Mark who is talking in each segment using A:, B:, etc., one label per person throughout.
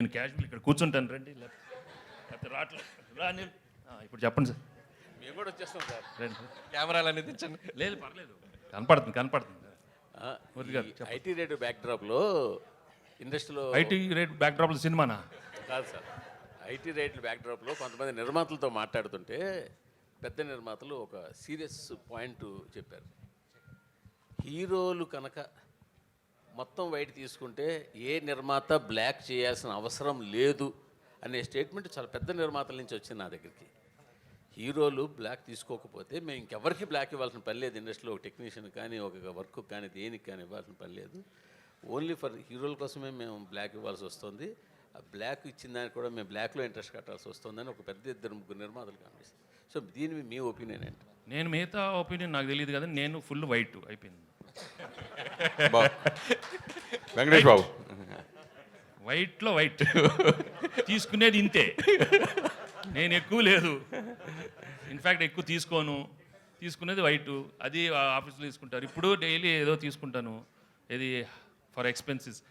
A: నేను క్యాజువల్ ఇక్కడ కూర్చుంటాను రండి లేకపోతే రావట్లేదు రా ఇప్పుడు చెప్పండి సార్.
B: మేము కూడా వచ్చేస్తాం సార్.
A: రండి.
B: కెమెరాలు అనేది తెచ్చండి
A: లేదు పర్లేదు. కనపడుతుంది కనపడుతుంది.
B: ఐటీ రేటు బ్యాక్ డ్రాప్లో ఇండస్ట్రీలో
A: ఐటీ రేట్ బ్యాక్ డ్రాప్ల సినిమానా?
B: కాదు సార్. ఐటీ రేట్ల బ్యాక్ డ్రాప్లో కొంతమంది నిర్మాతలతో మాట్లాడుతుంటే పెద్ద నిర్మాతలు ఒక సీరియస్ పాయింట్ చెప్పారు. హీరోలు కనుక మొత్తం వైట్ తీసుకుంటే ఏ నిర్మాత బ్లాక్ చేయాల్సిన అవసరం లేదు అనే స్టేట్మెంట్ చాలా పెద్ద నిర్మాతల నుంచి వచ్చింది నా దగ్గరికి. హీరోలు బ్లాక్ తీసుకోకపోతే మేము ఇంకెవరికి బ్లాక్ ఇవ్వాల్సిన పని లేదు. ఇండస్ట్రీలో ఒక టెక్నీషియన్ కానీ ఒక వర్క్ కానీ దేనికి కానీ ఇవ్వాల్సిన పని లేదు. ఓన్లీ ఫర్ హీరోల కోసమే మేము బ్లాక్ ఇవ్వాల్సి వస్తుంది. ఆ బ్లాక్ ఇచ్చిన దానికి కూడా మేము బ్లాక్లో ఇంట్రెస్ట్ కట్టాల్సి వస్తుందని ఒక పెద్ద ఇద్దరు ముగ్గురు నిర్మాతలు కనిపిస్తుంది సో దీని మీ ఒపీనియన్ ఏంటి?
A: నేను మిగతా ఒపీనియన్ నాకు తెలియదు కదా నేను ఫుల్ వైట్ అయిపోయింది.
C: వెంకటేష్ బాబు.
A: వైట్లో వైట్. తీసుకునేది ఇంతే. నేను ఎక్కువ లేదు. ఇన్ఫ్యాక్ట్ ఎక్కువ తీసుకోను. తీసుకునేది వైట్. అది ఆఫీస్లో తీసుకుంటారు. ఇప్పుడు డైలీ ఏదో తీసుకుంటాను. ఇది for expenses.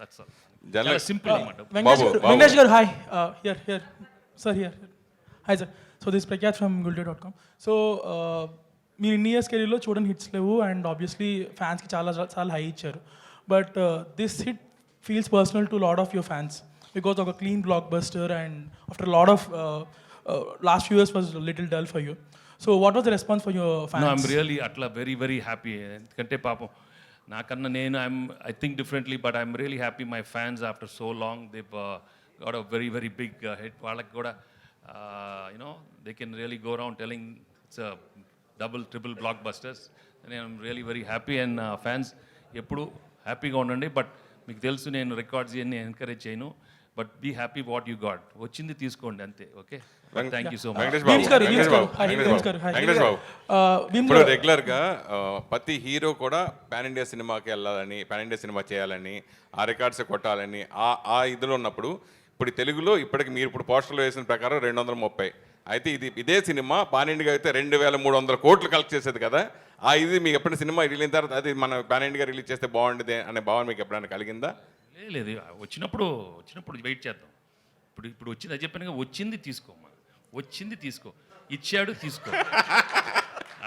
A: That's all
C: general
A: చాలా సింపుల్ అనమాట
D: Venkatesh,
C: Babu,
D: garu-
C: Babu.
D: Venkatesh garu, hi. Uh, here, here. Sir, here. here. Hi, sir. So this is Prakyat from gulde.com. So uh, మీరు ఇన్ని ఇయర్స్ కెరీర్లో చూడని hits లేవు and obviously ఫ్యాన్స్కి చాలా చాలా హై ఇచ్చారు uh, but this hit feels personal to lot of your fans because ఒక clean blockbuster and after lot of last few years was little dull for you so what was the response for your
A: no
D: fans
A: I'm really అట్లా very very happy ఎందుకంటే పాపం నాకన్నా నేను I'm I think differently but I'm really happy my fans after so long. They got a very very big hit వాళ్ళకి కూడా you know they can really go round telling it's double triple blockbusters నేను really very happy and fans ఎప్పుడు హ్యాపీగా ఉండండి. But మీకు తెలుసు నేను records ఇవన్నీ ఎంకరేజ్ చేయను. But be happy what you got వచ్చింది తీసుకోండి అంతే okay thank you so much
C: ఇప్పుడు రెగ్యులర్గా ప్రతి హీరో కూడా పాన్ ఇండియా సినిమాకి వెళ్ళాలని పాన్ ఇండియా సినిమా చేయాలని ఆ రికార్డ్స్ కొట్టాలని ఆ ఆ ఇదిలో ఉన్నప్పుడు ఇప్పుడు తెలుగులో ఇప్పటికి మీరు ఇప్పుడు పోస్టర్లో వేసిన ప్రకారం రెండు వందల ముప్పై అయితే ఇది ఇదే సినిమా పాన్ ఇండియా అయితే రెండు వేల మూడు వందల కోట్లు కలెక్ట్ చేసేది కదా ఆ ఇది మీకు ఎప్పుడైనా సినిమా రిలీజ్ అయిన తర్వాత అది మన పాన్ ఇండియా రిలీజ్ చేస్తే బాగుండేది అనే భావన మీకు ఎప్పుడైనా కలిగిందా?
A: లేదు లేదు వచ్చినప్పుడు వచ్చినప్పుడు వెయిట్ చేద్దాం. ఇప్పుడు ఇప్పుడు వచ్చింది అది చెప్పాను వచ్చింది తీసుకోమ్మా వచ్చింది తీసుకో. ఇచ్చాడు తీసుకో.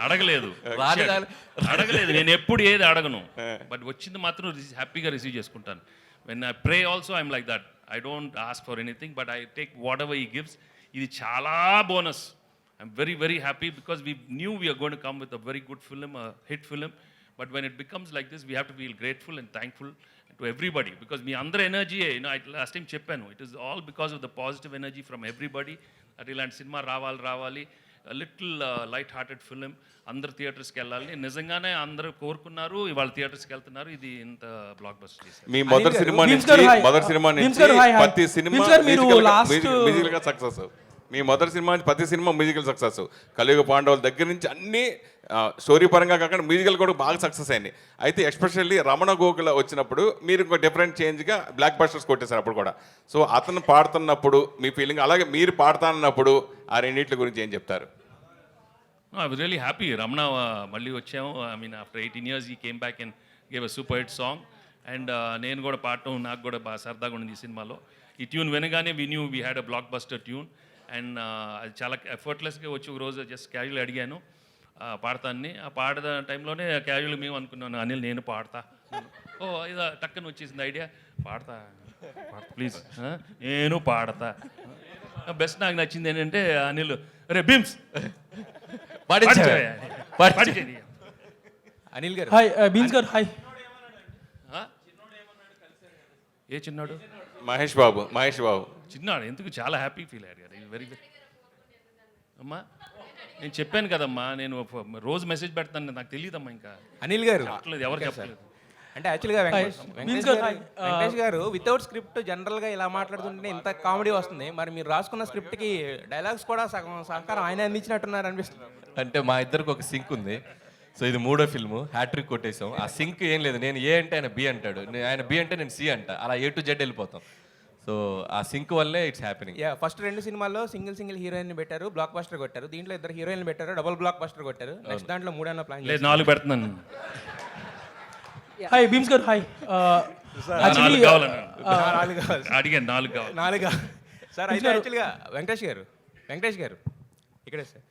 A: అడగలేదు. అడగలేదు నేను ఎప్పుడు ఏది అడగను. బట్ వచ్చింది మాత్రం హ్యాపీగా రిసీవ్ చేసుకుంటాను. When I pray also I'm like that I don't ask for anything but I take whatever ఈ గివ్స్ ఇది చాలా bonus I'm very very happy because we knew we're gonna come with a very good film hit film but when it becomes like this we have to feel grateful and thankful to everybody because మీ అందరి energy last time చెప్పాను it is all because of the positive energy from everybody at ఇలాంటి సినిమా రావాలి రావాలి. Little light hearted film అందరు థియేటర్స్కి వెళ్ళాలి. నిజంగానే అందరూ కోరుకున్నారు ఇవాళ థియేటర్స్కి వెళ్తున్నారు. ఇది ఇంత బ్లాక్ బస్టర్ చేశారు.
C: మీ మొదటి సినిమా నుంచి. మొదటి సినిమా నుంచి. ప్రతి సినిమా మ్యూజికల్గా సక్సెస్ మీ మొదటి సినిమా నుంచి ప్రతి సినిమా మ్యూజికల్ సక్సెస్ కలియుగ పాండవుల దగ్గర నుంచి అన్ని స్టోరీ పరంగా కాకుండా మ్యూజికల్ కూడా బాగా సక్సెస్ అయింది అయితే ఎస్పెషల్లీ రమణ గోకుల వచ్చినప్పుడు మీరు ఇంకో డిఫరెంట్ చేంజ్గా బ్లాక్ బస్టర్స్ కొట్టేశారు అప్పుడు కూడా. సో అతను పాడుతున్నప్పుడు మీ ఫీలింగ్ అలాగే మీరు పాడుతానన్నప్పుడు ఆ రెండింటి గురించి ఏం చెప్తారు?
A: I was really happy Ramana మళ్ళీ వచ్చాము. I mean after eighteen years ఈ came back and gave a super hit song and నేను కూడా పాడటం నాకు కూడా బాగా సరదాగా ఉంది ఈ సినిమాలో. ఈ ట్యూన్ వినగానే we knew we had a blockbuster tune and అది చాలా ఎఫర్ట్లెస్గా వచ్చి ఒక రోజు జస్ట్ క్యాజువల్ అడిగాను uh, పాడతాన్ని. ఆ పాడద టైంలోనే క్యాజువల్ మేము అనుకున్నాను అనిల్ నేను పాడతా. ఓ ఇది టక్కన వచ్చేసింది ఐడియా పాడతా ప్లీజ్ నేను పాడతా. బెస్ట్ నాకు నచ్చింది ఏంటంటే అనిల్ రే బిమ్స్ పాడించేది.
B: అనిల్ గారు.
D: హాయ్ బీన్స్ గారు హాయ్?
A: ఏ చిన్నాడు?
C: మహేష్ బాబు మహేష్ బాబు.
A: చిన్నాడు ఎందుకు చాలా హ్యాపీ ఫీల్ అయ్యాడు కదా. వెరీ అమ్మా నేను చెప్పాను కదమ్మా నేను రోజు మెసేజ్ పెడతాను నాకు తెలియదమ్మా ఇంకా.
E: అనిల్ గారు.
A: ఎవరు చెప్పలేదు
E: అంటే యాక్చువల్గా వెంకటేష్
D: గారు,
E: వితౌట్ స్క్రిప్ట్ జనరల్గా ఇలా మాట్లాడుతుంటే ఇంత కామెడీ వస్తుంది. మరి మీరు రాసుకున్న స్క్రిప్ట్కి డైలాగ్స్ కూడా సగం సహకారం ఆయన అందించినట్టున్నారు అనిపిస్తుంది.
F: అంటే మా ఇద్దరికి ఒక సింక్ ఉంది. సో ఇది మూడో ఫిల్మ్ హ్యాట్రిక్ కొట్టేసాం ఆ సింక్ ఏం లేదు. నేను ఏ అంటే ఆయన బి అంటాడు. ఆయన బి అంటే నేను సి అంట. అలా ఏ టు జెడ్ వెళ్ళిపోతాం. సో ఆ సింక్ వల్లే ఇట్స్ హ్యాపెనింగ్.
E: యా ఫస్ట్ రెండు సినిమాల్లో సింగిల్ సింగిల్ హీరోయిన్ పెట్టారు బ్లాక్ బస్టర్ కొట్టారు. దీంట్లో ఇద్దరు హీరోయిన్ పెట్టారు డబుల్ బ్లాక్ బస్టర్ కొట్టారు నెక్స్ట్ దాంట్లో మూడన్న ప్లాన్
A: లేదు నాలుగు పెడుతున్నాను.
D: హాయ్ బీమ్స్ గారు హాయ్
A: నాలుగు కావాలన్నాను
E: నాలుగు కావాలి.
A: అడిగాను నాలుగు కావాలి.
E: నాలుగు సార్ అయితే యాక్చువల్గా వెంకటేష్ గారు వెంకటేష్ గారు ఇక్కడే సార్